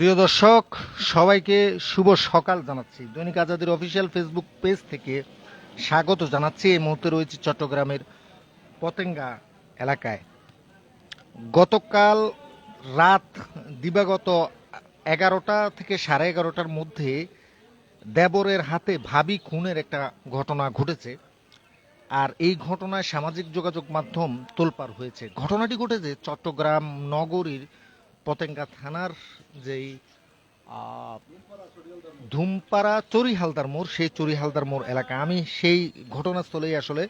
প্রিয় দর্শক, সবাইকে শুভ সকাল জানাচ্ছি। দৈনিক আজাদের অফিসিয়াল ফেসবুক পেজ থেকে স্বাগত জানাচ্ছি। এই মুহূর্তে রয়েছে চট্টগ্রামের পতেঙ্গা এলাকায়। গতকাল রাত দিবাগত এগারোটা থেকে সাড়ে এগারোটার মধ্যে দেবরের হাতে ভাবি খুনের একটা ঘটনা ঘটেছে। আর এই ঘটনায় সামাজিক যোগাযোগ মাধ্যম তোলপাড় হয়েছে। ঘটনাটি ঘটেছে চট্টগ্রাম নগরীর পতেঙ্গা থানার যেই ধুমপাড়া চরি হালদার মোড়, সেই চরি হালদার মোড় এলাকা। আমি সেই ঘটনাস্থলেই আসলে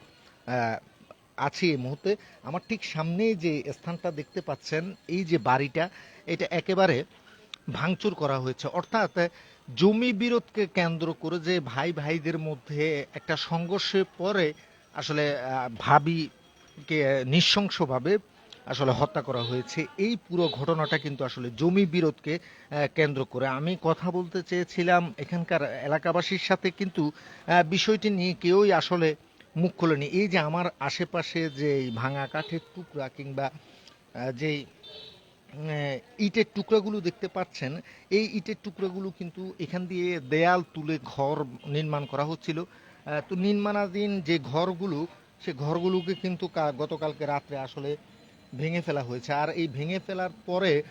আছি এই মুহূর্তে। আমার ঠিক সামনেই যে স্থানটা দেখতে পাচ্ছেন, এই যে বাড়িটা, এটা একেবারে ভাঙচুর করা হয়েছে। অর্থাৎ, জমি বিরোধকে কেন্দ্র করে যে ভাই ভাইদের মধ্যে একটা সংঘর্ষে পরে আসলে ভাবিকে নৃশংসভাবে আসলে হত্যা করা হয়েছে। এই পুরো ঘটনাটা কিন্তু আসলে জমি বিরোধকে কেন্দ্র করে। আমি কথা বলতে চেয়েছিলাম এখানকার এলাকাবাসীর সাথে, কিন্তু বিষয়টি নিয়ে কেউই আসলে মুখ খোলেনি। এই যে আমার আশেপাশে যে ভাঙা কাঠের টুকরা কিংবা যেই ইটের টুকরাগুলো দেখতে পাচ্ছেন, এই ইটের টুকরাগুলো কিন্তু এখান দিয়ে দেয়াল তুলে ঘর নির্মাণ করা হচ্ছিল। তো নির্মাণাধীন যে ঘরগুলো, সে ঘরগুলোকে কিন্তু গতকালকে রাত্রে আসলে ভেঙে ফেলা হয়েছে। আর এই ভেঙে ফেলার পরে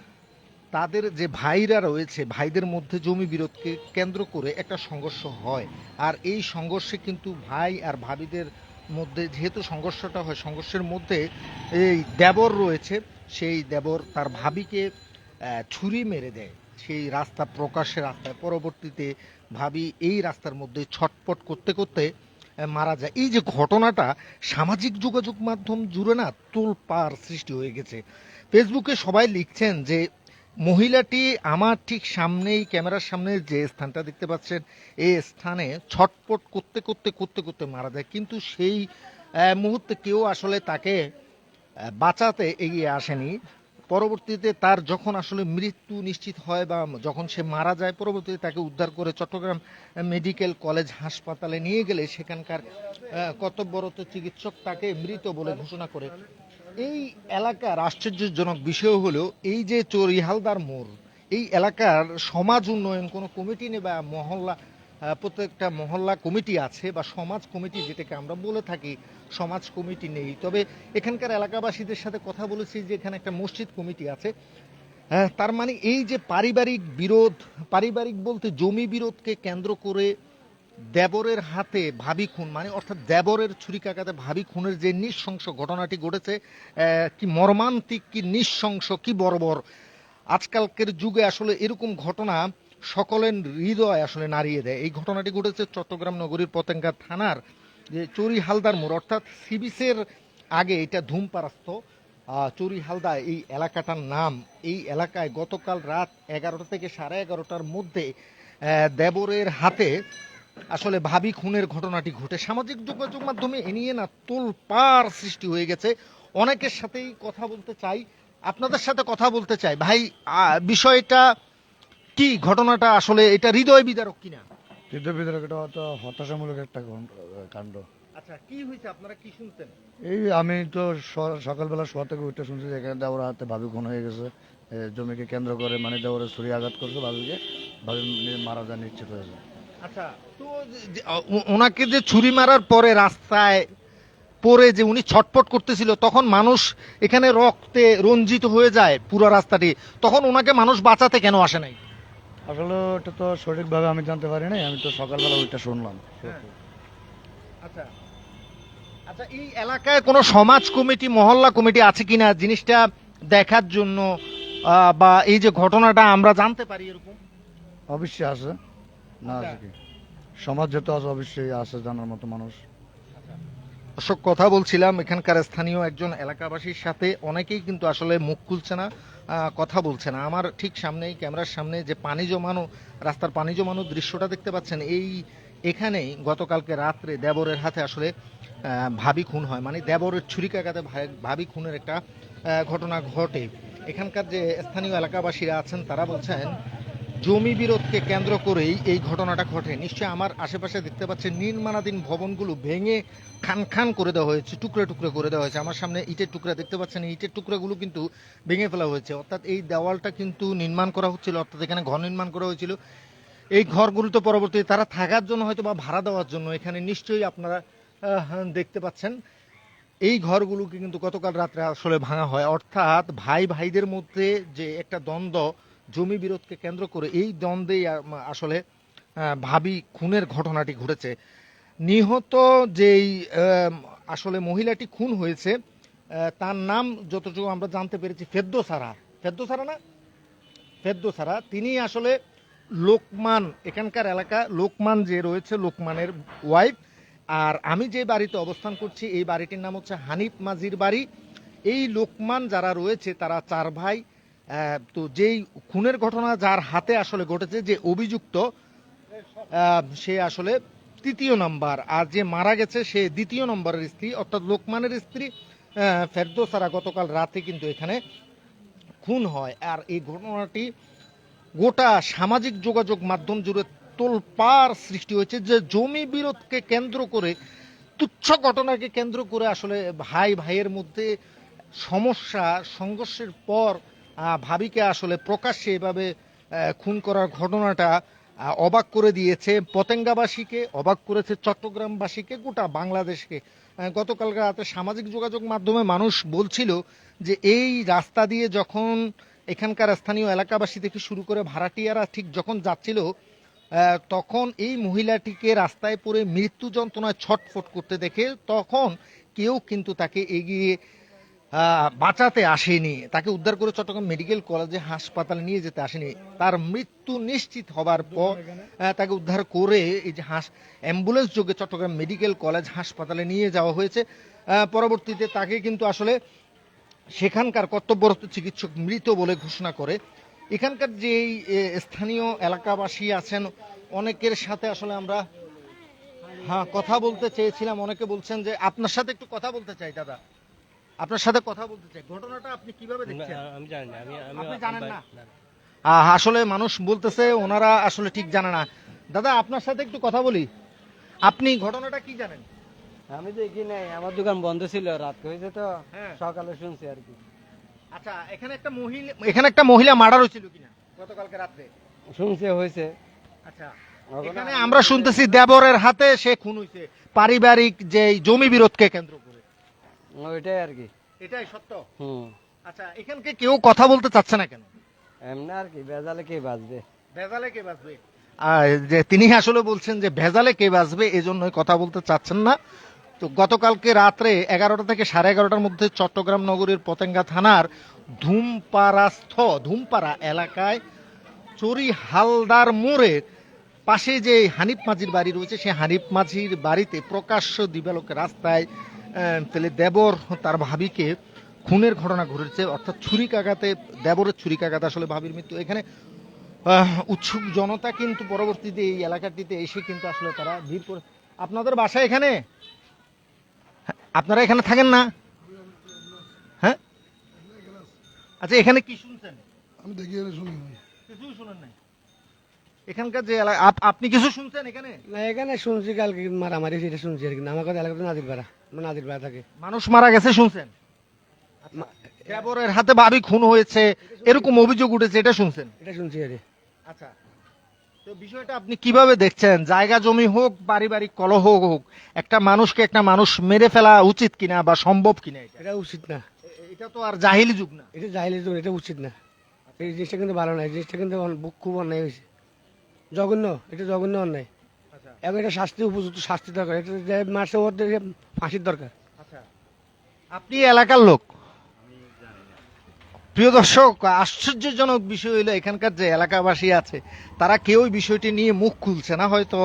তাদের যে ভাইরা রয়েছে, ভাইদের মধ্যে জমি বিরোধকে কেন্দ্র করে একটা সংঘর্ষ হয়। আর এই সংঘর্ষে কিন্তু ভাই আর ভাবিদের মধ্যে, যেহেতু সংঘর্ষটা হয়, সংঘর্ষের মধ্যে এই দেবর রয়েছে, সেই দেবর তার ভাবিকে ছুরি মেরে দেয়। সেই রাস্তা প্রকাশ্যে রাস্তায়। পরবর্তীতে ভাবি এই রাস্তার মধ্যে ছটপট করতে করতে মারা যায়। এই যে ঘটনাটা সামাজিক যোগাযোগ মাধ্যম জুড়ে না তোলপাড় সৃষ্টি হয়ে গেছে। ফেসবুকে সবাই লিখছেন যে, মহিলাটি আমার ঠিক সামনেই, ক্যামেরার সামনে যে স্থানটা দেখতে পাচ্ছেন এই স্থানে ছটপট করতে করতে করতে করতে মারা যায়। কিন্তু সেই মুহূর্তে কেউ আসলে তাকে বাঁচাতে এগিয়ে আসেনি। পরবর্তীতে তার যখন আসলে মৃত্যু নিশ্চিত হয় বা যখন সে মারা যায়, পরবর্তীতে তাকে উদ্ধার করে চট্টগ্রাম মেডিকেল কলেজ হাসপাতালে নিয়ে গেলে সেখানকার কর্তব্যরত চিকিৎসক তাকে মৃত বলে ঘোষণা করে। এই এলাকার আশ্চর্যজনক বিষয় হলো, এই যে চরিহালদার মোড় এই এলাকার সমাজ উন্নয়ন কোনো কমিটি নেই বা মহল্লা প্রত্যেকটা মহল্লা কমিটি আছে বা সমাজ কমিটি যেটাকে আমরা বলে থাকি সমাজ কমিটি নেই। তবে এখানকার এলাকাবাসীদের সাথে কথা বলেছি যে এখানে একটা মসজিদ কমিটি আছে। হ্যাঁ, তার মানে এই যে পারিবারিক বিরোধ পারিবারিক বলতে জমি বিরোধকে কেন্দ্র করে দেবরের হাতে ভাবি খুন মানে অর্থাৎ দেবরের ছুরিকাঘাতে ভাবি খুনের যে নৃশংস ঘটনাটি ঘটেছে কি মর্মান্তিক কি নৃশংস কি বর্বর। আজকালকের যুগে আসলে এরকম ঘটনা সকলের হৃদয় আসলে নাড়িয়ে দেয়। এই ঘটনাটি ঘটেছে চট্টগ্রাম নগরীর পতেঙ্গা থানার যে চুরি হালদার মোড়, অর্থাৎ সিবিসের আগে এটা ধূমপারাস্ত। চুরি হালদা এই এলাকাটার নাম। এই এলাকায় গতকাল রাত এগারোটা থেকে সাড়ে এগারোটার মধ্যে দেবরের হাতে আসলে ভাবি খুনের ঘটনাটি ঘটে। সামাজিক যোগাযোগ মাধ্যমে এ নিয়ে না তোলপার সৃষ্টি হয়ে গেছে। অনেকের সাথেই কথা বলতে চাই। আপনাদের সাথে কথা বলতে চাই। ভাই বিষয়টা কি ঘটনাটা আসলে এটা হৃদয় বিদারক কিনা? হৃদয় বিদারক এটা তো হতাশামূলক একটা কাণ্ড। আচ্ছা কি হয়েছে? আপনারা কি শুনতেন? এই আমি তো সকালবেলা শোয়া থেকে উঠে শুনছি যে এখানে দেওয়ার হাতে ভাবি খুন হয়ে গেছে। জমিকে কেন্দ্র করে মানে দেওয়ারে ছুরি আঘাত করছে ভাবিকে। ভাবি মারা যায় নিশ্চিত হয়েছে। আচ্ছা তো ওনাকে যে ছুরি মারার পরে রাস্তায় পরে যে উনি ছটপট করতেছিল তখন মানুষ এখানে রক্তে রঞ্জিত হয়ে যায় পুরো রাস্তাটি। তখন ওনাকে মানুষ বাঁচাতে কেন আসে নাই? আসলে এটা তো সঠিকভাবে আমি জানতে পারি নাই আমি তো সকালবেলা ওইটা শুনলাম। আচ্ছা। আচ্ছা এই এলাকায় কোনো সমাজ কমিটি মহল্লা কমিটি আছে কিনা জিনিসটা দেখার জন্য বা এই যে ঘটনাটা আমরা জানতে পারি এরকম? অবশ্যই আছে। না আছে কি? সমাজ যেহেতু আছে অবশ্যই আছে জানার মতো মানুষ। অশোক, কথা বলছিলাম, এখানকার স্থানীয় একজন এলাকাবাসীর সাথে। অনেকেই কিন্তু আসলে মুখ খুলছে না কথা বলছে না। আমার ঠিক সামনেই, ক্যামেরার সামনে যে পানি জমানো, রাস্তার পানি জমানো দৃশ্যটা দেখতে পাচ্ছেন, এই এখানেই গতকালকে রাত্রে দেবরের হাতে আসলে ভাবি খুন হয়। মানে দেবরের ছুরিকাঘাতে ভাবি খুনের একটা ঘটনা ঘটে। এখানকার যে স্থানীয় এলাকাবাসীরা আছেন, তারা বলছেন জমি বিরোধকে কেন্দ্র করেই এই ঘটনাটা ঘটে। নিশ্চয়ই আমার আশেপাশে দেখতে পাচ্ছেন নির্মাণাধীন ভবনগুলো ভেঙে খান খান করে দেওয়া হয়েছে, টুকরো টুকরো করে দেওয়া হয়েছে। আমার সামনে ইটের টুকরা দেখতে পাচ্ছেন ইটের টুকরাগুলো কিন্তু ভেঙে ফেলা হয়েছে। অর্থাৎ এই দেওয়ালটা কিন্তু নির্মাণ করা হচ্ছিল, অর্থাৎ এখানে ঘর নির্মাণ করা হয়েছিল। এই ঘরগুলো তো পরবর্তীতে তারা থাকার জন্য হয়তো বা ভাড়া দেওয়ার জন্য এখানে নিশ্চয়ই আপনারা দেখতে পাচ্ছেন। এই ঘরগুলোকে কিন্তু গতকাল রাত্রে আসলে ভাঙা হয়। অর্থাৎ ভাই ভাইদের মধ্যে যে একটা দ্বন্দ্ব জমি বিরোধকে কেন্দ্র করে এই দ্বন্দ্বেই আসলে ভাবি খুনের ঘটনাটি ঘটেছে। নিহত যেই আসলে মহিলাটি খুন হয়েছে তার নাম যতটুকু আমরা জানতে পেরেছি ফেদ্দো সারা ফেদ্দো সারা না? ফেদ্দো সারা তিনি আসলে লোকমান, এখানকার এলাকা, লোকমান যে রয়েছে, লোকমানের ওয়াইফ। আর আমি যে বাড়িতে অবস্থান করছি, এই বাড়িটির নাম হচ্ছে হানিফ মাঝির বাড়ি। এই লোকমান যারা রয়েছে, তারা চার ভাই। তো যেই খুনের ঘটনা যার হাতে আসলে ঘটেছে, যে অভিযুক্ত সে আসলে তৃতীয় নাম্বার। আর যে মারা গেছে, সে দ্বিতীয় নম্বরের স্ত্রী, অর্থাৎ লোকমানের স্ত্রী ফেরদৌসারা গতকাল রাতে কিন্তু এখানে খুন হয়। আর এই ঘটনাটি গোটা সামাজিক যোগাযোগ মাধ্যম জুড়ে তোলপাড় সৃষ্টি হয়েছে, যে জমি বিরোধকে কেন্দ্র করে, তুচ্ছ ঘটনাকে কেন্দ্র করে আসলে ভাই ভাইয়ের মধ্যে সমস্যা, সংঘর্ষের পর ভাবিকে আসলে প্রকাশ্যে এভাবে খুন করার ঘটনাটা অবাক করে দিয়েছে। পতেঙ্গাবাসীকে অবাক করেছে চট্টগ্রামবাসীকে, গোটা বাংলাদেশকে। গতকাল রাতে সামাজিক যোগাযোগ মাধ্যমে মানুষ বলছিল যে, এই রাস্তা দিয়ে যখন এখানকার স্থানীয় এলাকাবাসী থেকে শুরু করে ভাড়াটিয়ারা ঠিক যখন যাচ্ছিল তখন এই মহিলাটিকে রাস্তায় পড়ে মৃত্যু যন্ত্রণায় ছটফট করতে দেখে তখন কেউ কিন্তু তাকে এগিয়ে বাঁচাতে আসেনি। তাকে উদ্ধার করে চট্টগ্রাম মেডিকেল কলেজে হাসপাতালে নিয়ে যেতে আসেনি। তার মৃত্যু নিশ্চিত হবার পর তাকে উদ্ধার করে এই যে হাস অ্যাম্বুলেন্স যোগে চট্টগ্রাম মেডিকেল কলেজ হাসপাতালে নিয়ে যাওয়া হয়েছে। পরবর্তীতে তাকে কিন্তু আসলে সেখানকার কর্তব্যরত চিকিৎসক মৃত বলে ঘোষণা করে। এখানকার যে স্থানীয় এলাকাবাসী আছেন, অনেকের সাথে আসলে আমরা হ্যাঁ কথা বলতে চেয়েছিলাম। অনেকে বলছেন যে, আপনার সাথে একটু কথা বলতে চাই, দাদা। আপনার সাথে কথা বলতে চাই। ঘটনাটা আপনি কীভাবে দেখছেন? আমি জানি না আমি আপনি জানেন না? আসলে মানুষ বলতেছে ওনারা আসলে ঠিক জানে না। দাদা আপনার সাথে একটু কথা বলি। আপনি ঘটনাটা কি জানেন? আমি দেখি নাই আমার দোকান বন্ধ ছিল রাত হয়েছে তো হ্যাঁ। সকালে শুনছি আর কি। আচ্ছা এখানে একটা মহিলা এখানে একটা মহিলা মার্ডার হয়েছিল কিনা গতকালকে রাত্রে? শুনছে হয়েছে। আচ্ছা এখানে আমরা শুনতেছি দেবরের হাতে সে খুন হয়েছে। পারিবারিক যে জমি বিরোধকে কেন্দ্র করে। ওইটাই আর কি। এটাই সত্য? হুম। আচ্ছা এখানকে কেউ কথা বলতে চাচ্ছে না কেন? এমনি আর কি বেজালে কে বাঁচবে ভেজালে কে বাঁচবে যে তিনি আসলে বলছেন যে ভেজালে কে বাঁচবে এজন্যই কথা বলতে চাচ্ছেন না। তো গতকালকে রাত্রে এগারোটা থেকে সাড়ে এগারোটার মধ্যে চট্টগ্রাম নগরীর পতেঙ্গা থানার ধূমপাড়াস্থ ধূমপাড়া এলাকায় চুরি হালদার মোড়ের পাশে যে হানিফ মাঝির বাড়ি রয়েছে সেই হানিফ মাঝির বাড়িতে প্রকাশ্য দিবালোকে রাস্তায় আহ, পেলে দেবর তার ভাবিকে খুনের ঘটনা ঘটেছে অর্থাৎ ছুরিকাঘাতে দেবরের ছুরিকাঘাতে আসলে ভাবির মৃত্যু। এখানে উৎসুক জনতা কিন্তু পরবর্তীতে এই এলাকাটিতে এসে কিন্তু আসলে তারা ভিড় করে আপনাদের বাসা এখানে? আপনারা এখানে থাকেন না? হ্যাঁ? আচ্ছা এখানে কি শুনছেন? আমি দেখি শুনি। কিছুই শুনেন নাই। এখানকার যে এলাকা আপ- আপনি কিছু শুনছেন এখানে? না এখানে শুনছি কালকে মারামারি সেটা শুনছি আর কি। না, আমার কথা এলাকাতে নাজির পাড়া। আমার নাজির পাড়া থাকে। মানুষ মারা গেছে শুনছেন? দেবরের হাতে ভাবি খুন হয়েছে এরকম অভিযোগ উঠেছে এটা শুনছেন? এটা শুনছি আর। আচ্ছা। তো বিষয়টা আপনি কীভাবে দেখছেন? জায়গা জমি হোক পারিবারিক কলহ হোক একটা মানুষকে একটা মানুষ মেরে ফেলা উচিত কিনা বা সম্ভব কিনা এটা? এটা উচিত না। এটা তো আর জাহিলি যুগ না। এটা জাহিলি যুগ এটা উচিত না। এই জিনিসটা কিন্তু ভালো না এই জিনিসটা কিন্তু খুব অন্যায় হয়েছে। জঘন্য এটা জঘন্য অন্যায়। আচ্ছা। এখন এটা শাস্তি উপযুক্ত শাস্তি দরকার। এটা যে মারছে ওর ফাঁসির দরকার। আচ্ছা। আপনি এলাকার লোক। প্রিয় দর্শক আশ্চর্যজনক বিষয় হলো এখানকার যে এলাকাবাসী আছে তারা কেউ বিষয়টি নিয়ে মুখ খুলছে না। হয়তো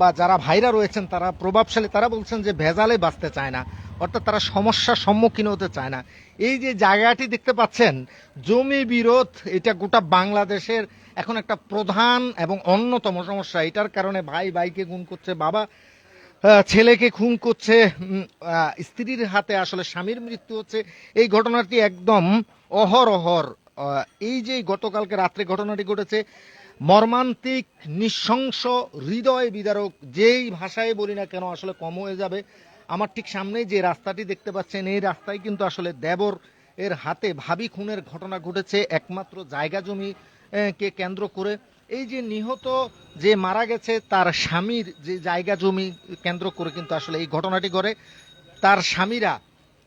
বা যারা ভাইরা রয়েছেন তারা প্রভাবশালী। তারা বলছেন যে ভেজালে বাঁচতে চায় না। অর্থাৎ তারা সমস্যার সম্মুখীন হতে চায় না। এই যে জায়গাটি দেখতে পাচ্ছেন জমি বিরোধ এটা গোটা বাংলাদেশের এখন একটা প্রধান এবং অন্যতম সমস্যা। এটার কারণে ভাই ভাইকে গুণ করছে বাবা ছেলেকে খুন করছে স্ত্রীর হাতে আসলে স্বামীর মৃত্যু হচ্ছে। এই ঘটনাটি একদম অহরহর। আহ, এই যে গতকালকে রাত্রে ঘটনাটি ঘটেছে মর্মান্তিক নৃশংস হৃদয় বিদারক যেই ভাষায় বলি না কেন আসলে কম হয়ে যাবে। আমার ঠিক সামনেই যে রাস্তাটি দেখতে পাচ্ছেন, এই রাস্তায় কিন্তু আসলে দেবর এর হাতে ভাবি খুনের ঘটনা ঘটেছে, একমাত্র জায়গা জমি কে কেন্দ্র করে। এই যে নিহত যে মারা গেছে, তার স্বামীর যে জায়গা জমি কেন্দ্র করে কিন্তু আসলে এই ঘটনাটি ঘটে। তার স্বামীরা,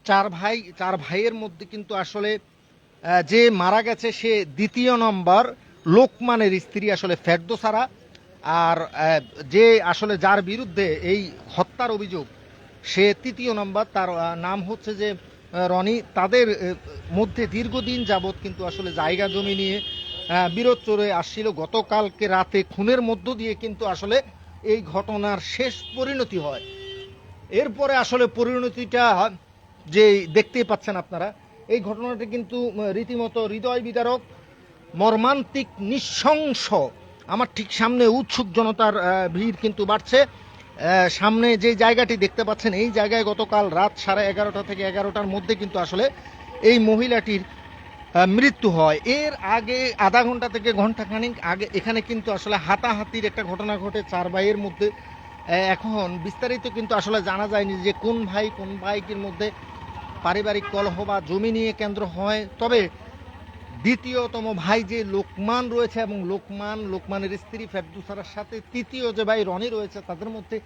চার ভাই, চার ভাইয়ের মধ্যে কিন্তু আসলে যে মারা গেছে সে দ্বিতীয় নম্বর লোকমানের স্ত্রী আসলে ফেরদোসারা। আর যে আসলে যার বিরুদ্ধে এই হত্যার অভিযোগ সে তৃতীয় নম্বর, তার নাম হচ্ছে যে রনি। তাদের মধ্যে দীর্ঘদিন যাবৎ কিন্তু আসলে জায়গা জমি নিয়ে বিরোধ চলে আসছিল। গতকালকে রাতে খুনের মধ্য দিয়ে কিন্তু আসলে এই ঘটনার শেষ পরিণতি হয়। এরপরে আসলে পরিণতিটা, যে দেখতেই পাচ্ছেন আপনারা, এই ঘটনাটি কিন্তু রীতিমতো হৃদয় বিদারক, মর্মান্তিক, নৃশংস, আমার ঠিক সামনে উৎসুক জনতার ভিড় কিন্তু বাড়ছে। সামনে যে জায়গাটি দেখতে পাচ্ছেন, এই জায়গায় গতকাল রাত সাড়ে এগারোটা থেকে এগারোটার মধ্যে কিন্তু আসলে এই মহিলাটির মৃত্যু হয়। এর আগে আধা ঘণ্টা থেকে ঘণ্টা খানিক আগে এখানে কিন্তু আসলে হাতাহাতির একটা ঘটনা ঘটে চার ভাইয়ের মধ্যে। এখন বিস্তারিত কিন্তু আসলে জানা যায়নি যে কোন ভাই, কোন ভাইকের মধ্যে পারিবারিক কলহ বা জমি নিয়ে কেন্দ্র হয়। তবে দ্বিতীয়তম ভাই যে লোকমান রয়েছে এবং লোকমান, লোকমানের স্ত্রী ফেরদুসারার সাথে তৃতীয় যে ভাই রনি রয়েছে, তাদের মধ্যে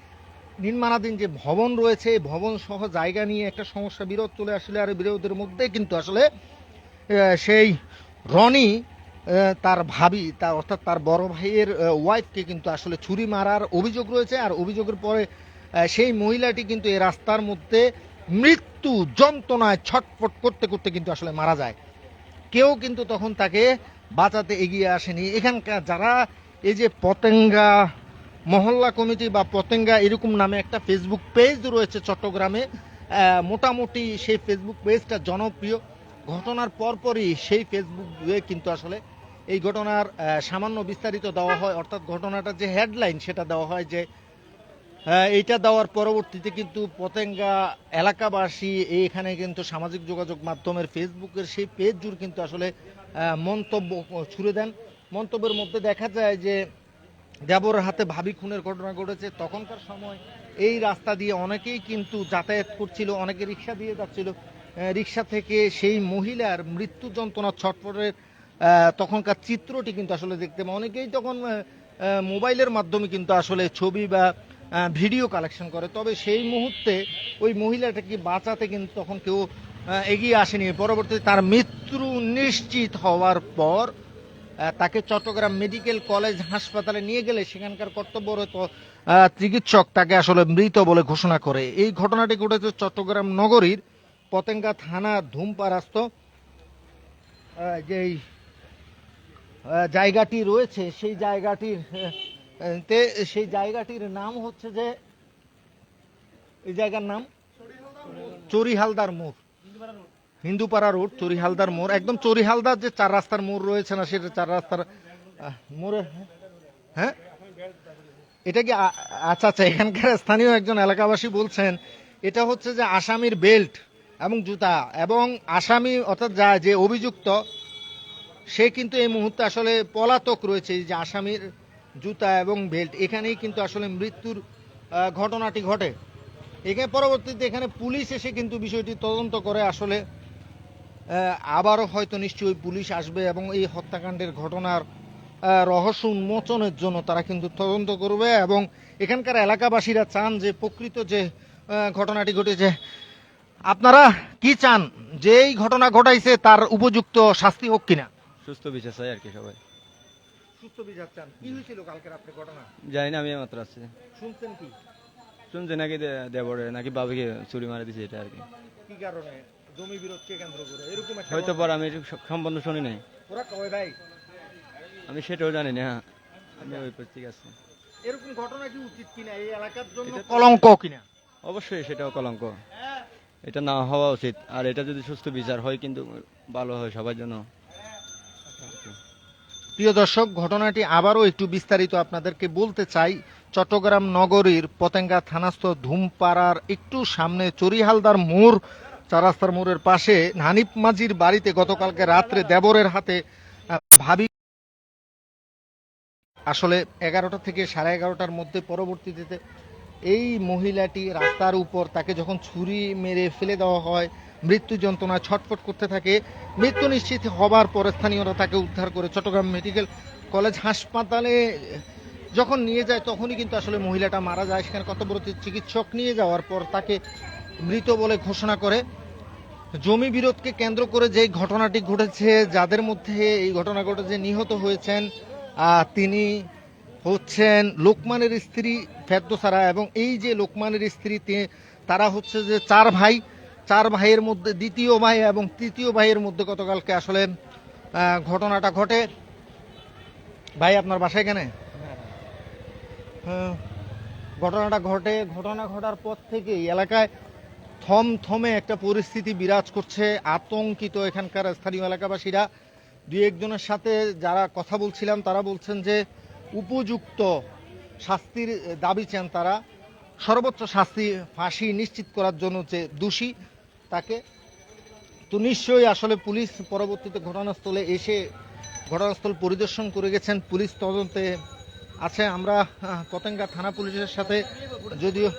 নির্মাণাধীন যে ভবন রয়েছে, এই ভবন সহ জায়গা নিয়ে একটা সমস্যা, বিরোধ চলে আসলে আর বিরোধের মধ্যে কিন্তু আসলে সেই রনি তার ভাবি তার অর্থাৎ তার বড় ভাইয়ের ওয়াইফকে কিন্তু আসলে ছুরি মারার অভিযোগ রয়েছে। আর অভিযোগের পরে সেই মহিলাটি কিন্তু এই রাস্তার মধ্যে মৃত্যু যন্ত্রণায় ছটফট করতে করতে কিন্তু আসলে মারা যায়। কেউ কিন্তু তখন তাকে বাঁচাতে এগিয়ে আসেনি। এখানকার যারা এই যে পতেঙ্গা মহল্লা কমিটি বা পতেঙ্গা এরকম নামে একটা ফেসবুক পেজ রয়েছে চট্টগ্রামে মোটামুটি সেই ফেসবুক পেজটা জনপ্রিয়। ঘটনার পরপরই সেই ফেসবুকে কিন্তু আসলে এই ঘটনার সামান্য বিস্তারিত দেওয়া হয়। অর্থাৎ ঘটনাটার যে হেডলাইন সেটা দেওয়া হয় যে হ্যাঁ, এইটা দেওয়ার পরবর্তীতে কিন্তু পতেঙ্গা এলাকাবাসী এখানে কিন্তু সামাজিক যোগাযোগ মাধ্যমের ফেসবুকের সেই পেজ জুড়ে কিন্তু আসলে মন্তব্য ছুড়ে দেন। মন্তব্যের মধ্যে দেখা যায় যে দেবর হাতে ভাবি খুনের ঘটনা ঘটেছে। তখনকার সময় এই রাস্তা দিয়ে অনেকেই কিন্তু যাতায়াত করছিল অনেকে রিক্সা দিয়ে যাচ্ছিল। রিক্সা থেকে সেই মহিলার মৃত্যু যন্ত্রণা ছটফটের তখনকার চিত্রটি কিন্তু আসলে দেখতে অনেকেই তখন মোবাইলের মাধ্যমে কিন্তু আসলে ছবি বা ভিডিও কালেকশন করে। তবে সেই মুহূর্তে ওই মহিলাটাকে বাঁচাতে কিন্তু তখন কেউ এগিয়ে আসেনি। পরবর্তীতে তার মৃত্যু নিশ্চিত হওয়ার পর তাকে চট্টগ্রাম মেডিকেল কলেজ হাসপাতালে নিয়ে গেলে সেখানকার কর্তব্যরত চিকিৎসক তাকে আসলে মৃত বলে ঘোষণা করে। এই ঘটনাটি ঘটেছে চট্টগ্রাম নগরীর পতেঙ্গা থানা ধূমপারাস্ত যেই জায়গাটি রয়েছে, সেই জায়গাটির তে সেই জায়গাটির নাম হচ্ছে যে, এই জায়গার নাম? চরিহালদার মোড়। হিন্দুপাড়া রোড, চরিহালদার মোড়। একদম চরিহালদার যে চার রাস্তার মোড় রয়েছে না, সেটা চার রাস্তার মোড়ের হ্যাঁ? এটা কি আচ্ছা আচ্ছা এখানকার স্থানীয় একজন এলাকাবাসী বলছেন, এটা হচ্ছে যে আসামির বেল্ট এবং জুতা এবং আসামি অর্থাৎ যা, যে অভিযুক্ত, সে কিন্তু এই মুহূর্তে আসলে পলাতক রয়েছে, এই যে আসামির জুতা এবং বেল্ট। এখানেই কিন্তু আসলে মৃত্যুর ঘটনাটি ঘটে। এখানে পরবর্তীতে এখানে পুলিশ এসে কিন্তু বিষয়টি তদন্ত করে। আসলে আবারও হয়তো নিশ্চয়ই পুলিশ আসবে এবং এই হত্যাকাণ্ডের ঘটনার রহস্য উন্মোচনের জন্য তারা কিন্তু তদন্ত করবে এবং এখানকার এলাকাবাসীরা চান যে প্রকৃত যে ঘটনাটি ঘটেছে। আপনারা কি চান? যে এই ঘটনা ঘটাইছে তার উপযুক্ত শাস্তি হোক কিনা? সুস্থ বিচার চাই আর কি সবাই। সুস্থ বিচার চান কি হয়েছিল ঘটনা? জানি না আমি মাত্র আসছি। শুনছেন কি? শুনছে নাকি দেবরে নাকি বাবাকে চুরি মারা দিছে এটা আর কি। কি কারণে? জমি বিরোধকে কেন্দ্র করে? এরকম একটা হয়তো পর আমি শুনি নাই। ওরা কয় ভাই আমি সেটাও জানি না আমি ওই ঠিক আছে। এরকম ঘটনা কি উচিত কিনা? এই এলাকার জন্য কলঙ্ক কিনা? অবশ্যই সেটাও কলঙ্ক। এটা না হওয়া উচিত। আর এটা যদি সুস্থ বিচার হয় কিন্তু ভালো হয় সবার জন্য। প্রিয় দর্শক, ঘটনাটি আবারও একটু বিস্তারিত আপনাদেরকে বলতে চাই। চট্টগ্রাম নগরীর পতেঙ্গা থানাস্থ ধুমপাড়ার একটু সামনে চরিহালদার মোড়, চারাস্তার মোড়ের পাশে হানিফ মাঝির বাড়িতে গতকালকে রাত্রে দেবরের হাতে ভাবি আসলে এগারোটা থেকে সাড়ে এগারোটার মধ্যে পরবর্তীতে এই মহিলাটি রাস্তার উপর তাকে যখন ছুরি মেরে ফেলে দেওয়া হয় মৃত্যু যন্ত্রণায় ছটফট করতে থাকে। মৃত্যু নিশ্চিত হবার পরে স্থানীয়রা তাকে উদ্ধার করে চট্টগ্রাম মেডিকেল কলেজ হাসপাতালে যখন নিয়ে যায়, তখনই কিন্তু আসলে মহিলাটা মারা যায়। সেখানে কর্তব্যরত চিকিৎসক নিয়ে যাওয়ার পর তাকে মৃত বলে ঘোষণা করে। জমি বিরোধকে কেন্দ্র করে যে ঘটনাটি ঘটেছে, যাদের মধ্যে এই ঘটনা ঘটেছে, নিহত হয়েছেন তিনি হচ্ছেন লোকমানের স্ত্রী ফেরদোসারা এবং এই যে লোকমানের স্ত্রী তারা হচ্ছে যে চার ভাই। চার ভাইয়ের মধ্যে, দ্বিতীয় ভাই এবং তৃতীয় ভাইয়ের মধ্যে গতকালকে আসলে ঘটনাটা ঘটে। ভাই, আপনার বাসায় কেন ঘটনাটা ঘটে। ঘটনা ঘটার পর থেকে এলাকায় থম থমে একটা পরিস্থিতি বিরাজ করছে। আতঙ্কিত এখানকার স্থানীয় এলাকাবাসীরা। দুই একজনের সাথে যারা কথা বলছিলাম, তারা বলছেন যে উপযুক্ত শাস্তির দাবি চান তারা। সর্বোচ্চ শাস্তি, ফাঁসি নিশ্চিত করার জন্য যে দোষী তাকে। তো নিশ্চয়ই আসলে পুলিশ পরবর্তীতে ঘটনাস্থলে এসে ঘটনাস্থল পরিদর্শন করে গেছেন। পুলিশ তদন্তে আছে। আমরা আহ, পতেঙ্গা থানা পুলিশের সাথে যদিও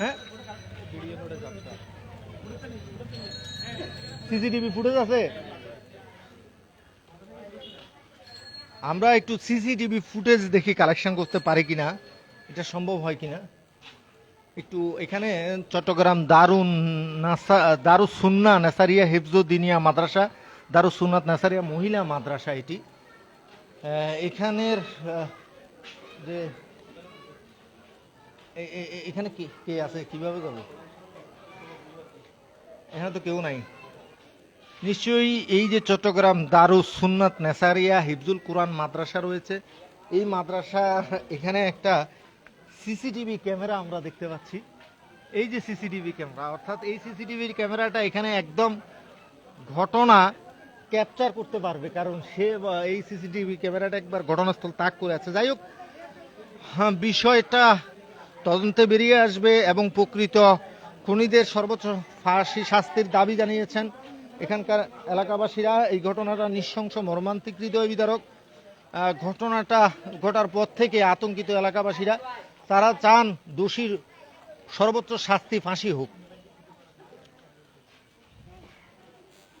হ্যাঁ? সিসিটিভি ফুটেজ আছে? আমরা একটু সিসিটিভি ফুটেজ দেখি কালেকশন করতে পারি কিনা। এটা সম্ভব হয় কিনা? একটু এখানে চট্টগ্রাম দারুণ নাসা, দারুস সুন্না নাসারিয়া হিফজুদ্দিনিয়া মাদ্রাসা, দারুস সুন্নাত নাসারিয়া মহিলা মাদ্রাসা এটি। এখানের যে এখানে কে কে আছে, কীভাবে যাবে এখানে তো কেউ নাই। নিশ্চয়ই এই যে চট্টগ্রাম দারুস সুন্নাত নেসারিয়া হিফজুল কোরআন মাদ্রাসা রয়েছে, এই মাদ্রাসা এখানে একটা সিসিটিভি ক্যামেরা আমরা দেখতে পাচ্ছি। এই যে সিসিটিভি ক্যামেরা, অর্থাৎ এই সিসিটিভির ক্যামেরাটা এখানে একদম ঘটনা ক্যাপচার করতে পারবে, কারণ সে এই সিসিটিভি ক্যামেরাটা একবার ঘটনাস্থল তাক করে আছে। যাই হোক হ্যাঁ বিষয়টা তদন্তে বেরিয়ে আসবে এবং প্রকৃত খুনিদের সর্বোচ্চ ফাঁসি শাস্তির দাবি জানিয়েছেন এখানকার এলাকাবাসীরা। এই ঘটনাটা নৃশংস, মর্মান্তিক, হৃদয় বিদারক। ঘটনাটা ঘটার পর থেকে আতঙ্কিত এলাকাবাসীরা। তারা চান দোষীর সর্বোচ্চ শাস্তি ফাঁসি হোক।